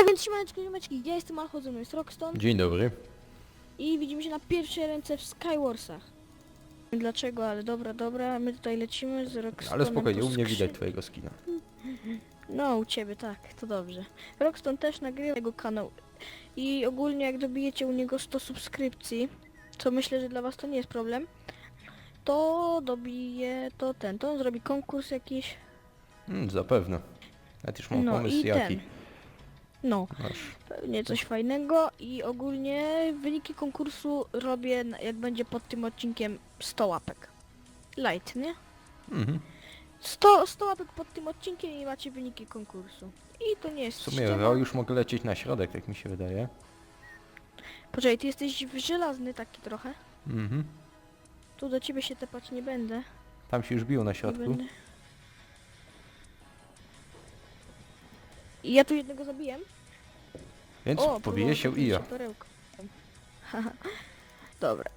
Tak więc siemeczki, siemeczki, ja jestem Alcho, ze mną jest Rockstone Dzień dobry. i widzimy się na pierwszej ręce w Skywarsach. Nie wiem Dlaczego, ale dobra, dobra, my tutaj lecimy z Rockstone'em Ale spokojnie, po u mnie widać twojego skina. No, u ciebie tak, to dobrze. Rockstone też nagrywa jego kanał i ogólnie jak dobijecie u niego 100 subskrypcji, co myślę, że dla was to nie jest problem, to dobije to ten, to on zrobi konkurs jakiś, Mm, zapewne. Nawet już mam no pomysł i jaki. No, Masz. pewnie coś fajnego i ogólnie wyniki konkursu robię na- jak będzie pod tym odcinkiem 100 łapek. Light, nie? Mhm. 100, 100 łapek pod tym odcinkiem i macie wyniki konkursu. I to nie jest W sumie ściema. ja już mogę lecieć na środek, tak mi się wydaje. Poczekaj, ty jesteś żelazny taki trochę. Mhm. Tu do ciebie się tepać nie będę. Tam się już biło na Nie środku. będę. I ja tu jednego zabiłem. Więc O, pobije się i ja. Perełko. Haha. Dobra.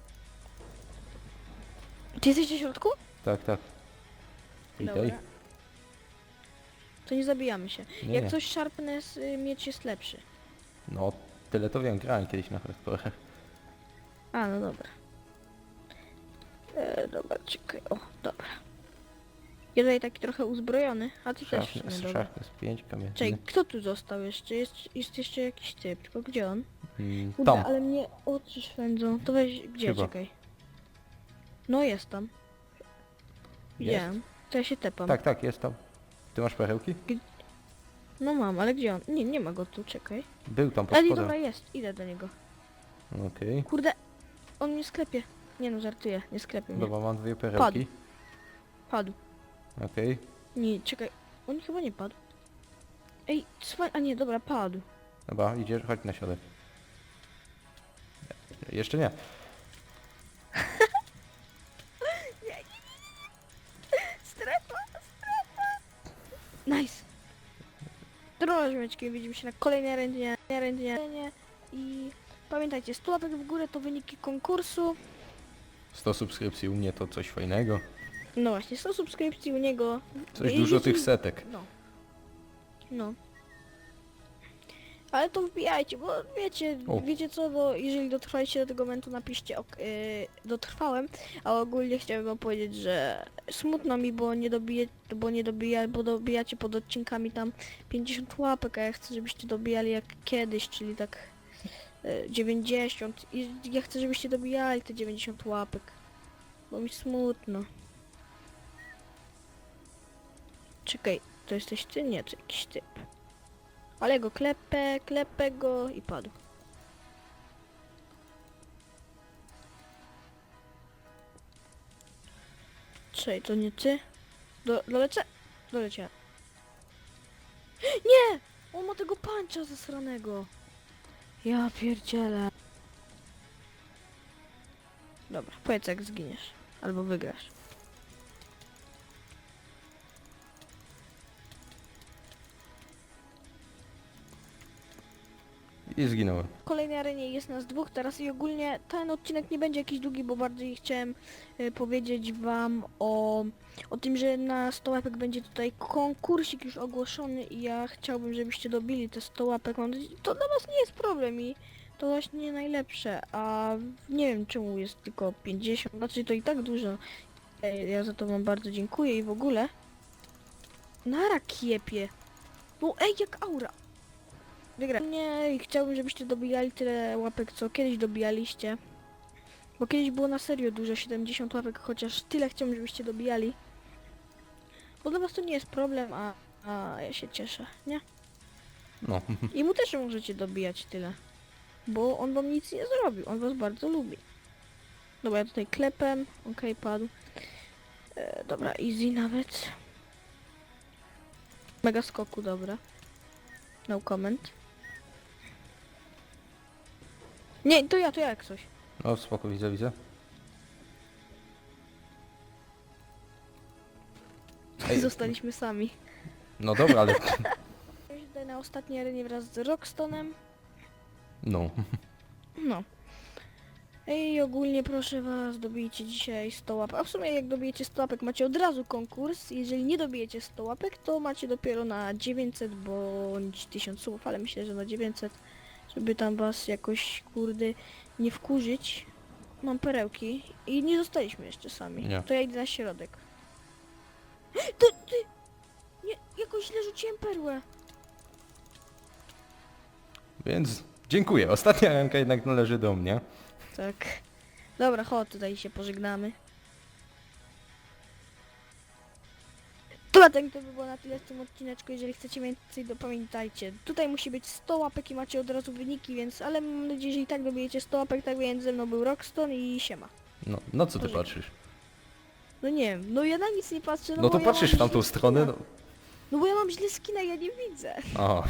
Ty jesteś w środku? Tak, tak. Witaj. Dobra. To nie zabijamy się. Nie, Jak nie. coś sharpness y, miecz jest lepszy. No, tyle to wiem, grałem kiedyś na hardcore. A, no dobra. E, dobra, czekaj. O, dobra. Tutaj taki trochę uzbrojony, a ty też w Sharpness, sumie, dobra. 5, kamienny. Czekaj, kto tu został jeszcze? Jest, jest jeszcze jakiś typ, tylko gdzie on? Mm, Kurde, ale mnie oczy szwędzą. To weź, gdzie, Chyba. czekaj. No jest tam. Widziałem. To ja się tepam. Tak, tak, jest tam. Ty masz perełki? No mam, ale gdzie on? Nie, nie ma go tu, czekaj. Był tam pod Ale spodem. dobra, jest, idę do niego. Okej. Kurde, on mnie sklepie. Nie no, żartuję, nie sklepie mnie. Dobra, mam dwie perełki. Padł. Okej. Nie, czekaj, on chyba nie padł. Ej, cwa... a nie, dobra, padł. Dobra, idziesz, chodź na środek. Jeszcze nie. Strefa, strefa. Nice. Droga ziomeczki, widzimy się na kolejnej arenie, arenie, arenie i pamiętajcie, 100 łapek w górę to wyniki konkursu. 100 subskrypcji u mnie to coś fajnego. No właśnie, 100 subskrypcji u niego. Coś I dużo jeśli- tych setek. No. No. Ale to wbijajcie, bo wiecie, O. wiecie co, bo jeżeli dotrwaliście do tego momentu, napiszcie, ok, yy, dotrwałem, a ogólnie chciałem wam powiedzieć, że smutno mi, bo nie dobije, bo nie dobija, bo dobijacie pod odcinkami tam 50 łapek, a ja chcę, żebyście dobijali jak kiedyś, czyli tak yy, 90 i ja chcę, żebyście dobijali te 90 łapek, bo mi smutno. Czekaj, to jesteś ty? Nie, to jakiś typ. Ale go klepę, klepę go i padł. Czekaj, to nie ty? Do, dolecę? Doleciałem. Nie! On ma tego pancza zasranego. Ja pierdzielę. Dobra, powiedz jak zginiesz. Albo wygrasz. I zginąłem. W kolejnej arenie jest nas dwóch teraz i ogólnie ten odcinek nie będzie jakiś długi, bo bardziej chciałem y, powiedzieć wam o, o tym, że na 100 łapek będzie tutaj konkursik już ogłoszony i ja chciałbym, żebyście dobili te 100 łapek. To dla was nie jest problem i to właśnie najlepsze, a nie wiem czemu jest tylko 50, znaczy to i tak dużo. Ej, Ja za to wam bardzo dziękuję i w ogóle. Nara kiepie. No ej, jak aura. Wygra. Nie, i chciałbym, żebyście dobijali tyle łapek, co kiedyś dobijaliście. Bo kiedyś było na serio dużo, 70 łapek, chociaż tyle chciałbym, żebyście dobijali. Bo dla was to nie jest problem, a, a ja się cieszę, nie? No. I mu też możecie dobijać tyle. Bo on wam nic nie zrobił, on was bardzo lubi. Dobra, ja tutaj klepem, okej, padł. E, dobra, easy nawet. Mega skoku, dobra. No comment. Nie, to ja, to ja jak coś. No spoko, widzę, widzę. Ej. Zostaliśmy sami. No dobra, ale... Tutaj na ostatniej arenie wraz z Rockstonem. No. No. Ej, ogólnie proszę was, dobijcie dzisiaj 100 łapek. A w sumie jak dobijecie 100 łapek macie od razu konkurs. Jeżeli nie dobijecie 100 łapek, to macie dopiero na 900 bądź 1000 słów, ale myślę, że na 900, żeby tam was jakoś, kurde, nie wkurzyć. Mam perełki i nie zostaliśmy jeszcze sami. Nie. To ja idę na środek. To ty! Nie, jakoś źle rzuciłem perłę. Więc dziękuję. Ostatnia ręka jednak należy do mnie. Tak. Dobra, chodź, tutaj się pożegnamy. Dobra, tak to by było na tyle w tym odcineczku. Jeżeli chcecie więcej, to pamiętajcie. Tutaj musi być 100 łapek i macie od razu wyniki, więc... Ale mam nadzieję, że i tak dobijecie 100 łapek, tak więc ze mną był Rockstone i siema. No, no co ty Pożegnam. patrzysz? No nie wiem, no ja na nic nie patrzę, no, No bo to ja patrzysz mam w tamtą źle stronę, no. No bo ja mam źle skina, ja nie widzę. Aha.